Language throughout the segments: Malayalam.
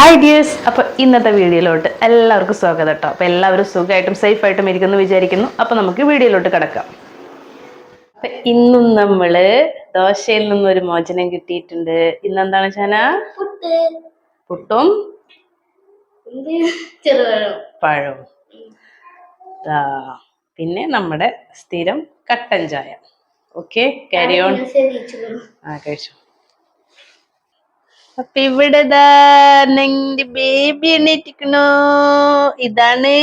ഹായ് ഡിയേഴ്സ് അപ്പോൾ ഇന്നത്തെ വീഡിയോയിലോട്ട് എല്ലാവർക്കും സ്വാഗതം കേട്ടോ അപ്പോൾ എല്ലാവരും സുഖമായിട്ടും സേഫായിട്ടും ഇരിക്കുന്നു വിചാരിക്കുന്നു. അപ്പോൾ നമുക്ക് വീഡിയോയിലോട്ട് കിടക്കാം. അപ്പം ഇന്നും നമ്മൾ ദോശയിൽ നിന്നൊരു മോചനം കിട്ടിയിട്ടുണ്ട്. ഇന്നെന്താണ് ചാന പുട്ട്. പഴവും. പിന്നെ നമ്മുടെ സ്ഥിരം കട്ടൻ ചായ. ഓക്കെ കരിയോൺ ഓൺ ആ കഴിച്ചു. അപ്പൊ ഇവിടെ നിന്റെ ബേബി എണീറ്റിക്കണു ഇതാണ്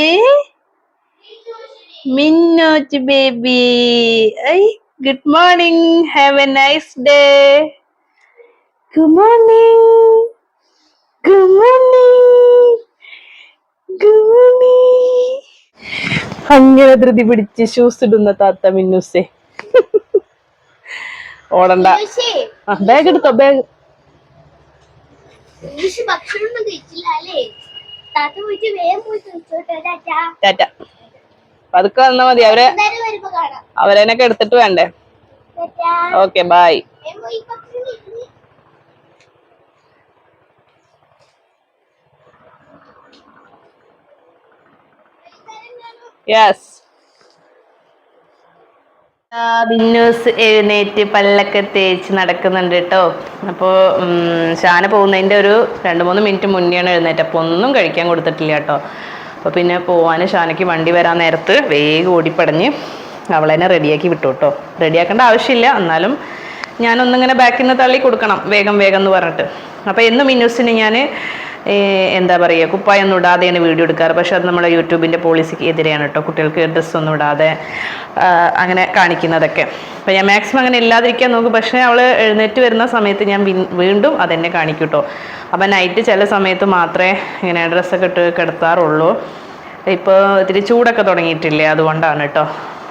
മിന്നോച്ച് baby I good morning have a nice day good morning good morning good morning അങ്ങനെ ധൃതി പിടിച്ച് ഷൂസ് ഇടുന്ന താത്ത മിന്നുസേ. ഓടണ്ട. ബാഗ് എടുത്തോ ബാഗ് ഇംഗ്ലീഷ് ഭക്ഷണം കഴിച്ചില്ല അല്ലേ? താത്ത പോയിട്ട് വേഗം പോയി കഴിച്ചോട്ടെ ടാറ്റാ. പതുക്കെ വന്നാ മതി. അവരെ അവരെനൊക്കെ എടുത്തിട്ട് വേണ്ടേ? Okay bye. യെസ്. ബിന്നൂസ് എഴുന്നേറ്റ് പല്ലൊക്കെ തേച്ച് നടക്കുന്നുണ്ട് കേട്ടോ. അപ്പോൾ ഷാന പോകുന്നതിന്റെ ഒരു രണ്ട് മൂന്ന് മിനിറ്റ് മുന്നെയാണ് എഴുന്നേറ്റ്. അപ്പോൾ ഒന്നും കഴിക്കാൻ കൊടുത്തിട്ടില്ല കേട്ടോ. അപ്പോൾ പിന്നെ പോവാൻ ഷാനയ്ക്ക് വണ്ടി വരാൻ നേരത്ത് വേഗം ഓടിപ്പടഞ്ഞ് അവളെന്നെ റെഡിയാക്കി വിട്ടു കേട്ടോ. റെഡിയാക്കേണ്ട ആവശ്യമില്ല. എന്നാലും ഞാനൊന്നിങ്ങനെ ബാക്കിൽ നിന്ന് തള്ളി കൊടുക്കണം. വേഗം വേഗം എന്ന് പറഞ്ഞിട്ട്. അപ്പോൾ എന്നും മിന്നൂസിന് ഞാൻ എന്താ പറയുക കുപ്പായൊന്നും ഇടാതെയാണ് വീഡിയോ എടുക്കാറ്. പക്ഷെ അത് നമ്മുടെ യൂട്യൂബിന്റെ പോളിസിക്ക് എതിരെയാണ് കേട്ടോ. കുട്ടികൾക്ക് ഡ്രസ്സൊന്നും ഇടാതെ അങ്ങനെ കാണിക്കുന്നതൊക്കെ. അപ്പം ഞാൻ മാക്സിമം അങ്ങനെ ഇല്ലാതിരിക്കാൻ നോക്കും. പക്ഷേ അവൾ എഴുന്നേറ്റ് വരുന്ന സമയത്ത് ഞാൻ വീണ്ടും അതെന്നെ കാണിക്കും കേട്ടോ. അപ്പോൾ നൈറ്റ് ചില സമയത്ത് മാത്രമേ ഇങ്ങനെ ഡ്രസ്സൊക്കെ ഇട്ട് കിടത്താറുള്ളൂ. ഇപ്പോൾ ഇത്തിരി ചൂടൊക്കെ തുടങ്ങിയിട്ടില്ലേ അതുകൊണ്ടാണ് കേട്ടോ.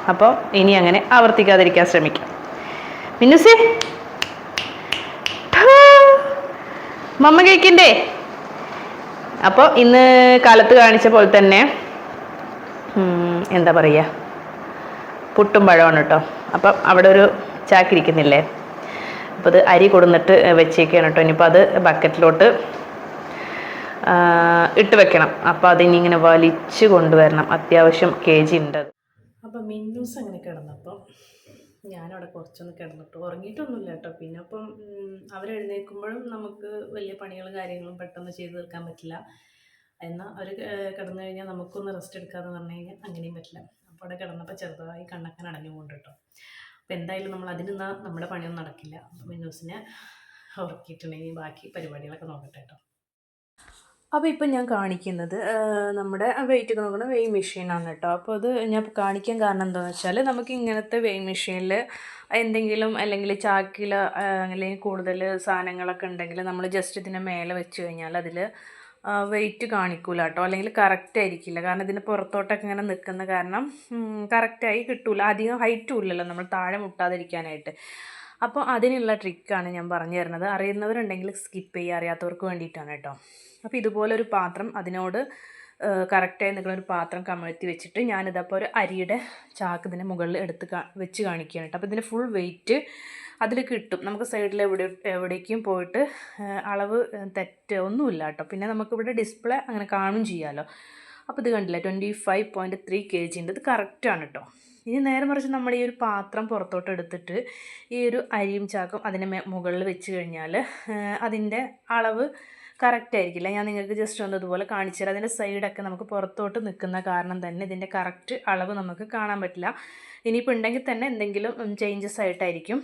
അപ്പോൾ ഇനി അങ്ങനെ ആവർത്തിക്കാതിരിക്കാൻ ശ്രമിക്കാം. മിന്നുസേ. മമ്മ കേക്കിന്റെ. അപ്പോൾ ഇന്ന് കാലത്ത് കാണിച്ച പോലെ തന്നെ എന്താ പറയുക പുട്ടും പഴമാണ് കേട്ടോ അപ്പം അവിടെ ഒരു ചാക്കിരിക്കുന്നില്ലേ അപ്പോൾ അത് അരി കൊടുന്നിട്ട് വെച്ചേക്കാണ് കേട്ടോ ഇനിയിപ്പോൾ അത് ബക്കറ്റിലോട്ട് ഇട്ട് വെക്കണം. അപ്പോൾ അതിനിങ്ങനെ വലിച്ച് കൊണ്ടുവരണം. അത്യാവശ്യം കെ ജി ഉണ്ട് അപ്പം മിന്നൂസ് അങ്ങനെ കിടന്നപ്പം ഞാനവിടെ കുറച്ചൊന്ന് കിടന്നിട്ട്. ഉറങ്ങിയിട്ടൊന്നുമില്ല കേട്ടോ. പിന്നെ അപ്പം അവരെഴുന്നേൽക്കുമ്പോഴും നമുക്ക് വലിയ പണികളും കാര്യങ്ങളും പെട്ടെന്ന് ചെയ്തു തീർക്കാൻ പറ്റില്ല. എന്നാൽ അവർ കിടന്നു കഴിഞ്ഞാൽ നമുക്കൊന്ന് റെസ്റ്റ് എടുക്കാമെന്ന് പറഞ്ഞു കഴിഞ്ഞാൽ അങ്ങനെയും പറ്റില്ല. അപ്പോൾ അവിടെ കിടന്നപ്പോൾ ചെറുതായി കണ്ണൊക്കെ അടഞ്ഞു കൊണ്ട് കേട്ടോ. അപ്പോൾ എന്തായാലും നമ്മൾ അതിന് നമ്മുടെ പണിയൊന്നും നടക്കില്ല. അപ്പം മിന്നൂസിനെ ഉറക്കിയിട്ടുണ്ടെങ്കിൽ ബാക്കി പരിപാടികളൊക്കെ നോക്കട്ടെ കേട്ടോ. അപ്പോൾ ഇപ്പം ഞാൻ കാണിക്കുന്നത് നമ്മുടെ വെയിറ്റ് നോക്കുന്ന വെയിങ് മെഷീനാണ് കേട്ടോ. അപ്പോൾ അത് ഞാൻ കാണിക്കാൻ കാരണം എന്താണെന്ന് വെച്ചാൽ നമുക്ക് ഇങ്ങനത്തെ വെയിങ് മെഷീനിൽ എന്തെങ്കിലും അല്ലെങ്കിൽ ചാക്കിൽ അല്ലെങ്കിൽ കൂടുതൽ സാധനങ്ങളൊക്കെ ഉണ്ടെങ്കിൽ നമ്മൾ ജസ്റ്റ് ഇതിനെ മേലെ വെച്ച് കഴിഞ്ഞാൽ അതിൽ വെയിറ്റ് കാണിക്കൂല കേട്ടോ. അല്ലെങ്കിൽ കറക്റ്റ് ആയിരിക്കില്ല. കാരണം ഇതിന് പുറത്തോട്ടൊക്കെ ഇങ്ങനെ നിൽക്കുന്ന കാരണം കറക്റ്റായി കിട്ടൂല. അധികം ഹൈറ്റും ഇല്ലല്ലോ. നമ്മൾ താഴെ മുട്ടാതിരിക്കാനായിട്ട്. അപ്പോൾ അതിനുള്ള ട്രിക്കാണ് ഞാൻ പറഞ്ഞു തരുന്നത്. അറിയുന്നവരുണ്ടെങ്കിൽ സ്കിപ്പ് ചെയ്യുക അറിയാത്തവർക്ക് വേണ്ടിയിട്ടാണ് കേട്ടോ. അപ്പോൾ ഇതുപോലെ ഒരു പാത്രം അതിനോട് കറക്റ്റായി നിൽക്കുന്ന ഒരു പാത്രം കമഴ്ത്തി വെച്ചിട്ട് ഞാനിതപ്പോൾ ഒരു അരിയുടെ ചാക്ക് ഇതിന്റെ മുകളിൽ എടുത്ത് വെച്ച് കാണിക്കുകയാണ് കേട്ടോ. അപ്പോൾ ഇതിന്റെ ഫുൾ വെയിറ്റ് അതിൽ കിട്ടും. നമുക്ക് സൈഡിൽ എവിടെ എവിടേക്കും പോയിട്ട് അളവ് തെറ്റ് ഒന്നുമില്ല കേട്ടോ. പിന്നെ നമുക്കിവിടെ ഡിസ്പ്ലേ അങ്ങനെ കാണും ചെയ്യാമല്ലോ അപ്പോൾ ഇത് കണ്ടില്ല? Twenty five point three K G ഉണ്ട് ഇത് കറക്റ്റാണ് കേട്ടോ. ഇനി നേരെ മറിച്ച് നമ്മൾ ഈ ഒരു പാത്രം പുറത്തോട്ട് എടുത്തിട്ട് ഈ ഒരു അരിയും ചാക്കും അതിന് മുകളിൽ വെച്ച് കഴിഞ്ഞാൽ അതിന്റെ അളവ് കറക്റ്റ് ആയിരിക്കില്ല. ഞാൻ നിങ്ങൾക്ക് ജസ്റ്റ് ഒന്ന് ഇതുപോലെ കാണിച്ചു തരാം. അതിന്റെ സൈഡൊക്കെ നമുക്ക് പുറത്തോട്ട് നിൽക്കുന്ന കാരണം തന്നെ ഇതിന്റെ കറക്റ്റ് അളവ് നമുക്ക് കാണാൻ പറ്റില്ല. ഇനിയിപ്പോൾ ഉണ്ടെങ്കിൽ തന്നെ എന്തെങ്കിലും ചേഞ്ചസ് ആയിട്ടായിരിക്കും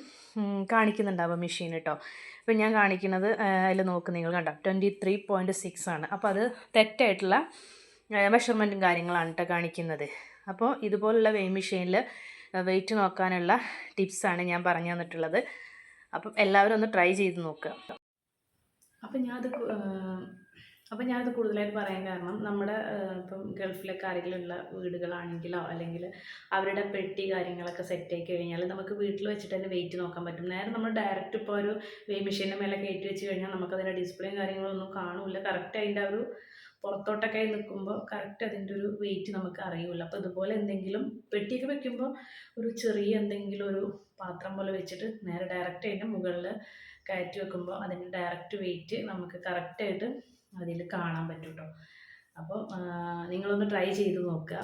കാണിക്കുന്നുണ്ടാവും മെഷീൻ കേട്ടോ ഇപ്പം ഞാൻ കാണിക്കുന്നത് അതിൽ നോക്ക് നിങ്ങൾ കണ്ടോ? ട്വന്റി ത്രീ പോയിന്റ് സിക്സ് ആണ്. അപ്പോൾ അത് തെറ്റായിട്ടുള്ള മെഷർമെന്റും കാര്യങ്ങളാണ് കേട്ടോ കാണിക്കുന്നത്. അപ്പോൾ ഇതുപോലുള്ള വെയ് മെഷീനിൽ വെയിറ്റ് നോക്കാനുള്ള ടിപ്സാണ് ഞാൻ പറഞ്ഞു തന്നിട്ടുള്ളത്. അപ്പം എല്ലാവരും ഒന്ന് ട്രൈ ചെയ്ത് നോക്കുക അപ്പം ഞാനത് അപ്പം ഞാനത് കൂടുതലായിട്ട് പറയാൻ കാരണം നമ്മുടെ ഇപ്പം ഗൾഫിലൊക്കെ ആരെങ്കിലും ഉള്ള വീടുകളാണെങ്കിലോ അല്ലെങ്കിൽ അവരുടെ പെട്ടി കാര്യങ്ങളൊക്കെ സെറ്റ് ആക്കി കഴിഞ്ഞാൽ നമുക്ക് വീട്ടിൽ വെച്ചിട്ട് തന്നെ വെയിറ്റ് നോക്കാൻ പറ്റും. നേരെ നമ്മൾ ഡയറക്റ്റ് ഇപ്പോൾ ഒരു വെയ് മെഷീന്റെ മേലെ കയറ്റി വെച്ച് കഴിഞ്ഞാൽ നമുക്കതിന്റെ ഡിസ്പ്ലേയും കാര്യങ്ങളൊന്നും കാണില്ല. കറക്റ്റ് അതിന്റെ ഒരു പുറത്തോട്ടൊക്കെ നിൽക്കുമ്പോൾ കറക്റ്റ് അതിന്റെ ഒരു വെയിറ്റ് നമുക്ക് അറിയില്ല അപ്പോൾ ഇതുപോലെ എന്തെങ്കിലും പെട്ടിക്ക് വെക്കുമ്പോൾ ഒരു ചെറിയ എന്തെങ്കിലും ഒരു പാത്രം പോലെ വെച്ചിട്ട് നേരെ ഡയറക്റ്റ് അതിന്റെ മുകളിൽ കയറ്റി വെക്കുമ്പോൾ അതിന്റെ ഡയറക്റ്റ് വെയിറ്റ് നമുക്ക് കറക്റ്റായിട്ട് അതിൽ കാണാൻ പറ്റും കേട്ടോ അപ്പോൾ നിങ്ങളൊന്ന് ട്രൈ ചെയ്ത് നോക്കുക.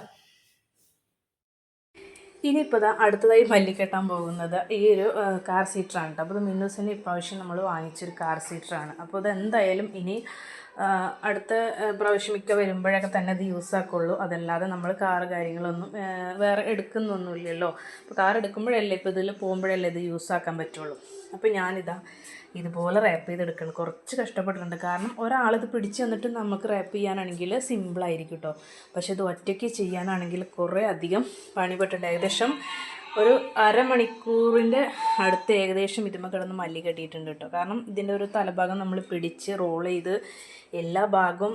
ഇനിയിപ്പോൾ ഇതാ അടുത്തതായി മല്ലിക്കെട്ടാൻ പോകുന്നത് ഈ ഒരു കാർ സീറ്ററാണ് കേട്ടോ അപ്പോൾ ഇത് മിന്നൂസിന് ഇപ്രാവശ്യം നമ്മൾ വാങ്ങിച്ചൊരു കാർ സീറ്ററാണ് അപ്പോൾ ഇത് എന്തായാലും ഇനി അടുത്ത പ്രാവശ്യം മിക്ക വരുമ്പോഴൊക്കെ തന്നെ ഇത് യൂസ് ആക്കുള്ളൂ. അതല്ലാതെ നമ്മൾ കാർ കാര്യങ്ങളൊന്നും വേറെ എടുക്കുന്നൊന്നുമില്ലല്ലോ. അപ്പോൾ കാർ എടുക്കുമ്പോഴല്ലേ ഇപ്പോൾ ഇതിൽ പോകുമ്പോഴല്ലേ ഇത് യൂസ് ആക്കാൻ പറ്റുള്ളൂ. അപ്പോൾ ഞാനിതാ ഇതുപോലെ റാപ്പ് ചെയ്തെടുക്കണം. കുറച്ച് കഷ്ടപ്പെട്ടിട്ടുണ്ട്. കാരണം ഒരാളിത് പിടിച്ച് വന്നിട്ട് നമുക്ക് റാപ്പ് ചെയ്യാനാണെങ്കിൽ സിമ്പിളായിരിക്കും കേട്ടോ പക്ഷേ ഇത് ഒറ്റയ്ക്ക് ചെയ്യാനാണെങ്കിൽ കുറേ അധികം പണിപ്പെട്ടിട്ടുണ്ട്. ഏകദേശം ഒരു അരമണിക്കൂറിന്റെ അടുത്ത് ഏകദേശം ഇതുമ്മ കിടന്ന് മല്ലി കെട്ടിയിട്ടുണ്ട് കേട്ടോ. കാരണം ഇതിന്റെ ഒരു തലഭാഗം നമ്മൾ പിടിച്ച് റോൾ ചെയ്ത് എല്ലാ ഭാഗവും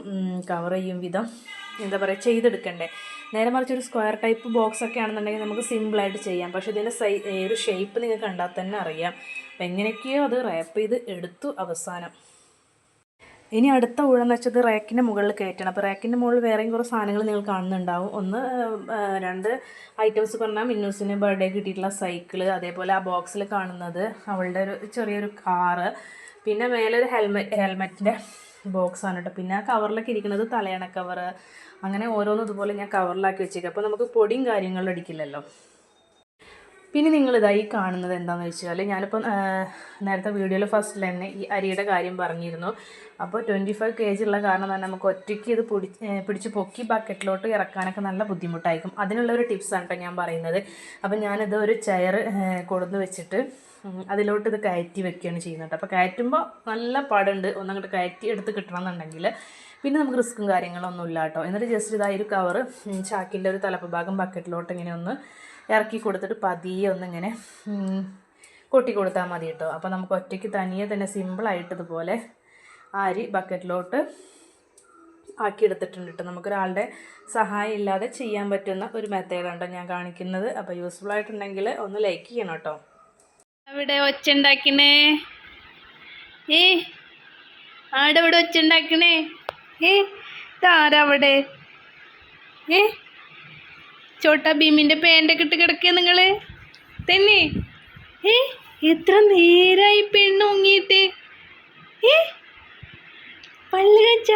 കവർ ചെയ്യും വിധം എന്താ പറയുക ചെയ്തെടുക്കണ്ടേ. നേരെ മറിച്ച് ഒരു സ്ക്വയർ ടൈപ്പ് ബോക്സ് ഒക്കെ ആണെന്നുണ്ടെങ്കിൽ നമുക്ക് സിമ്പിളായിട്ട് ചെയ്യാം. പക്ഷേ ഇതിന്റെ സൈ ഒരു ഷേപ്പ് നിങ്ങൾക്ക് കണ്ടാൽ തന്നെ അറിയാം. അപ്പം എങ്ങനെയൊക്കെയോ അത് റാപ്പ് ചെയ്ത് എടുത്തു അവസാനം. ഇനി അടുത്ത ഊഴെന്ന് വെച്ചത് റാക്കിന്റെ മുകളിൽ കയറ്റണം. അപ്പോൾ റാക്കിന്റെ മുകളിൽ വേറെയും കുറേ സാധനങ്ങൾ നിങ്ങൾ കാണുന്നുണ്ടാവും. ഒന്ന് രണ്ട് ഐറ്റംസ് പറഞ്ഞാൽ മിന്നൂസിന് ബർത്ത്ഡേ കിട്ടിയിട്ടുള്ള സൈക്കിൾ അതേപോലെ ആ ബോക്സിൽ കാണുന്നത് അവളുടെ ഒരു ചെറിയൊരു കാറ് പിന്നെ മേലെ ഒരു ഹെൽമെറ്റ് ഹെൽമെറ്റിന്റെ ബോക്സാണ് കേട്ടോ പിന്നെ ആ കവറിലൊക്കെ ഇരിക്കുന്നത് തലയണ കവറ് അങ്ങനെ ഓരോന്നും ഇതുപോലെ ഞാൻ കവറിലാക്കി വെച്ചേക്കും. അപ്പോൾ നമുക്ക് പൊടിയും കാര്യങ്ങളും അടിക്കില്ലല്ലോ. പിന്നെ നിങ്ങൾ ഇതായി കാണുന്നത് എന്താണെന്ന് വെച്ചാൽ ഞാനിപ്പോൾ നേരത്തെ വീഡിയോയിൽ ഫസ്റ്റിൽ തന്നെ ഈ അരിയുടെ കാര്യം പറഞ്ഞിരുന്നു. അപ്പോൾ ട്വന്റി ഫൈവ് കെ ജി ഉള്ള കാരണം തന്നെ നമുക്ക് ഒറ്റയ്ക്ക് ഇത് പൊടി പിടിച്ച് പൊക്കി ബക്കറ്റിലോട്ട് ഇറക്കാനൊക്കെ നല്ല ബുദ്ധിമുട്ടായിരിക്കും. അതിനുള്ള ഒരു ടിപ്സാണ് കേട്ടോ ഞാൻ പറയുന്നത്. അപ്പോൾ ഞാനിത് ഒരു ചെയർ കൊടുന്ന് വെച്ചിട്ട് അതിലോട്ട് ഇത് കയറ്റി വെക്കുകയാണ് ചെയ്യുന്നത് അപ്പോൾ കയറ്റുമ്പോൾ നല്ല പാടുണ്ട്. ഒന്നങ്ങോട്ട് കയറ്റി എടുത്ത് കിട്ടണമെന്നുണ്ടെങ്കിൽ പിന്നെ നമുക്ക് റിസ്ക്കും കാര്യങ്ങളൊന്നും ഇല്ല കേട്ടോ. എന്നിട്ട് ജസ്റ്റ് ഇതായി ഒരു കവറ് ചാക്കിന്റെ ഒരു തലപ്പ് ഭാഗം ബക്കറ്റിലോട്ട് ഇങ്ങനെ ഒന്ന് ഇറക്കി കൊടുത്തിട്ട് പതിയെ ഒന്നിങ്ങനെ കൊട്ടി കൊടുത്താൽ മതി കേട്ടോ. അപ്പോൾ നമുക്ക് ഒറ്റയ്ക്ക് തനിയെ തന്നെ സിമ്പിളായിട്ട് ഇതുപോലെ അരി ബക്കറ്റിലോട്ട് ആക്കിയെടുത്തിട്ടുണ്ട് കേട്ടോ. നമുക്കൊരാളുടെ സഹായം ഇല്ലാതെ ചെയ്യാൻ പറ്റുന്ന ഒരു മെത്തേഡാണ് ഞാൻ കാണിക്കുന്നത്. അപ്പോൾ യൂസ്ഫുൾ ആയിട്ടുണ്ടെങ്കിൽ ഒന്ന് ലൈക്ക് ചെയ്യണം കേട്ടോ. അവിടെ ഒച്ച ഉണ്ടാക്കണേ ഏ? ആടെ ഇവിടെ ഒച്ച ഉണ്ടാക്കണേ ഏ? ഇതാരവിടെ? ഏ? ചോട്ടാ ഭീമിന്റെ പേന്റൊക്കെ ഇട്ട് കിടക്കുക നിങ്ങൾ തന്നെ. ഏ? എത്ര നേരായി പെണ്ണ് ഉങ്ങിയിട്ട് ഏ? പള്ളി കച്ച.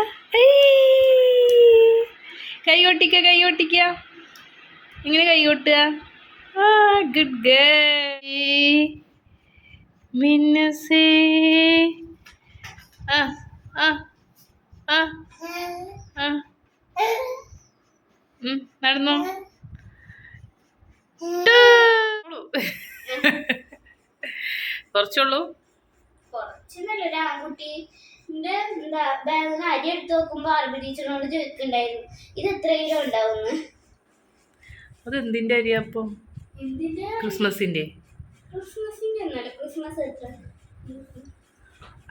കൈ കൊട്ടിക്ക കൈ കൊട്ടിക്ക. എങ്ങനെ കൈ കൊട്ടുക? ആ ഗുഡ് ഗേ മിന്നസേ. ആ ആ ആ. ആ. ഉം, നടന്നോ? കുറച്ചുള്ളൂ. ആൺകുട്ടി എന്താ ബാഗിൽ അരി എടുത്ത് നോക്കുമ്പോ ടീച്ചറിനോട് ചോദിക്കണ്ടായിരുന്നു ഇത് എത്ര കിലോ ഉണ്ടാവും അത് എന്തിന്റെ അരിയാ അപ്പം? ക്രിസ്മസിന്റെ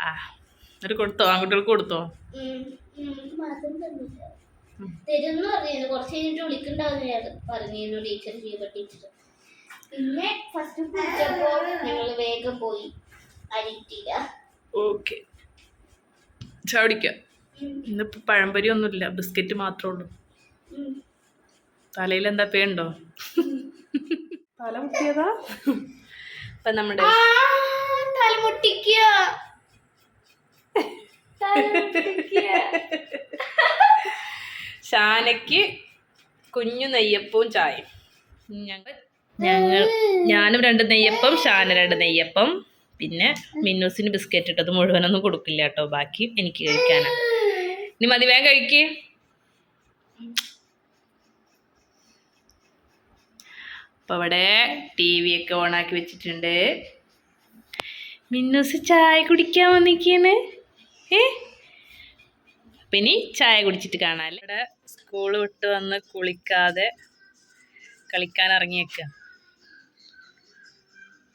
ആ എന്നിട്ട് കൊടുത്തോ? ആൺകുട്ടികൾക്ക് കൊടുത്തോ? പറഞ്ഞു കുറച്ച് കഴിഞ്ഞിട്ട് വിളിക്കണ്ടാവുന്ന പറഞ്ഞിരുന്നു ടീച്ചർ ജീവ ടീച്ചർ പിന്നെ ഫസ്റ്റ് കുടിച്ചപ്പോ ഞങ്ങൾ വേഗം പോയി. അരിട്ടില്ല. ഓക്കെ. ഇന്ന് പഴംപൊരി ഒന്നുമില്ല ബിസ്ക്കറ്റ് മാത്രമേ ഉള്ളൂ. തലയിൽ എന്താ പേണ്ടോ? തല മുട്ടിയതാ? ഇപ്പം നമ്മുടെ ഷാനയ്ക്ക് കുഞ്ഞു നെയ്യപ്പവും ചായയും. ഞങ്ങൾ ഞങ്ങൾ ഞാനും രണ്ട് നെയ്യപ്പം ഷാന രണ്ട് നെയ്യപ്പം പിന്നെ മിന്നൂസിന് ബിസ്ക്കറ്റ് ഇട്ടത് മുഴുവനൊന്നും കൊടുക്കില്ല കേട്ടോ ബാക്കി എനിക്ക് കഴിക്കാനാണ് ഇനി മതി വേഗം കഴിക്ക്. അപ്പോൾ അവിടെ ടി വി ഒക്കെ ഓണാക്കി വെച്ചിട്ടുണ്ട്. മിന്നൂസ് ചായ കുടിക്കാൻ വന്നിക്കാണ് ഏ? അപ്പം ഇനി ചായ കുടിച്ചിട്ട് കാണാം ഇവിടെ സ്കൂൾ വിട്ട് വന്ന് കുളിക്കാതെ കളിക്കാൻ ഇറങ്ങിയേക്കുക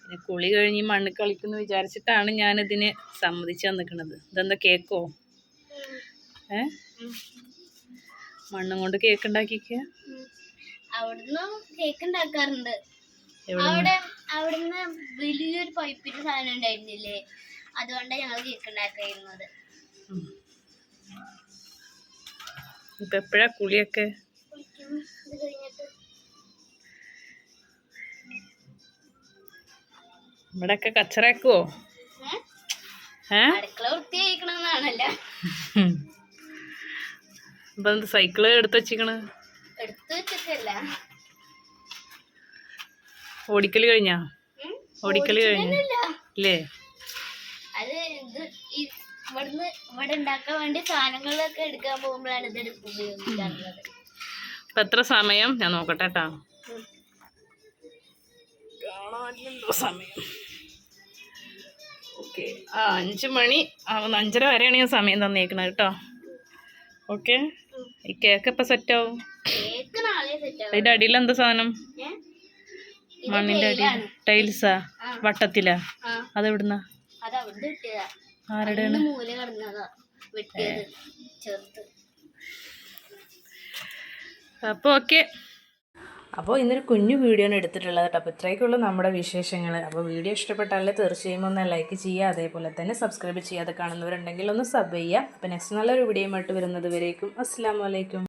പിന്നെ കുളി കഴിഞ്ഞ് മണ്ണ് കളിക്കുന്നു വിചാരിച്ചിട്ടാണ് ഞാനിതിന് സമ്മതിച്ച് വന്നിക്കണത്. ഇതെന്താ കേക്കോ? ഏ? മണ്ണും കൊണ്ട് കേക്ക് ഉണ്ടാക്കിക്കുക അവിടുന്ന് കേക്ക് ഉണ്ടാക്കാറുണ്ട്. അവിടെ അവിടുന്ന് വലിയൊരു പൈപ്പിന്റെ സാധനം ഉണ്ടായിരുന്നില്ലേ? അതുകൊണ്ടാണ് ഞങ്ങൾ കേക്ക് ഉണ്ടാക്കായിരുന്നത്. ഇപ്പം എപ്പോഴാ കുളിയൊക്കെ? വൃത്തിയായിക്കണമെന്നാണല്ലോ ഉം. ഇപ്പൊ സൈക്കിൾ എടുത്ത് വെച്ചിക്കണ് എടുത്തു ഓടിക്കൽ കഴിഞ്ഞാ? ഓടിക്കൽ കഴിഞ്ഞു. അല്ലേ അത് ഇത് ഈ ഇവിടുന്ന് ഇവിടെ ഉണ്ടാക്കാൻ വേണ്ടി സാധനങ്ങളൊക്കെ എടുക്കാൻ പോകുമ്പോഴാണ് ഇത് ഉപയോഗിക്കാറുള്ളത്. എത്ര സമയം? ഞാൻ നോക്കട്ടെ അഞ്ചു സമയം. ഓക്കെ. ആ അഞ്ച് മണി അഞ്ചര വരെയാണ് ഞാൻ സമയം തന്നേക്കണത് കേട്ടോ ഓക്കെ. ഈ കേക്ക് എപ്പോൾ സെറ്റ് അതിന്റെ അടിയിൽ എന്താ സാധനം? മണ്ണിന്റെ അടി. ടൈൽസാ. വട്ടത്തിലാ? അതെവിടുന്ന? ആരുടെ അപ്പൊ ഓക്കെ. അപ്പോൾ ഇന്നൊരു കുഞ്ഞു വീഡിയോ ആണ് എടുത്തിട്ടുള്ളത് കേട്ടോ. അപ്പോൾ ഇത്രയൊക്കെയുള്ള നമ്മുടെ വിശേഷങ്ങൾ അപ്പോൾ വീഡിയോ ഇഷ്ടപ്പെട്ടാൽ തീർച്ചയായും ഒന്ന് ലൈക്ക് ചെയ്യുക. അതേപോലെ തന്നെ സബ്സ്ക്രൈബ് ചെയ്യാതെ കാണുന്നവരുണ്ടെങ്കിൽ ഒന്ന് സബ് ചെയ്യുക. അപ്പോൾ നെക്സ്റ്റ് നല്ലൊരു വീഡിയോ ആയിട്ട് വരുന്നത് വരേക്കും. അസ്സാം വലൈക്കും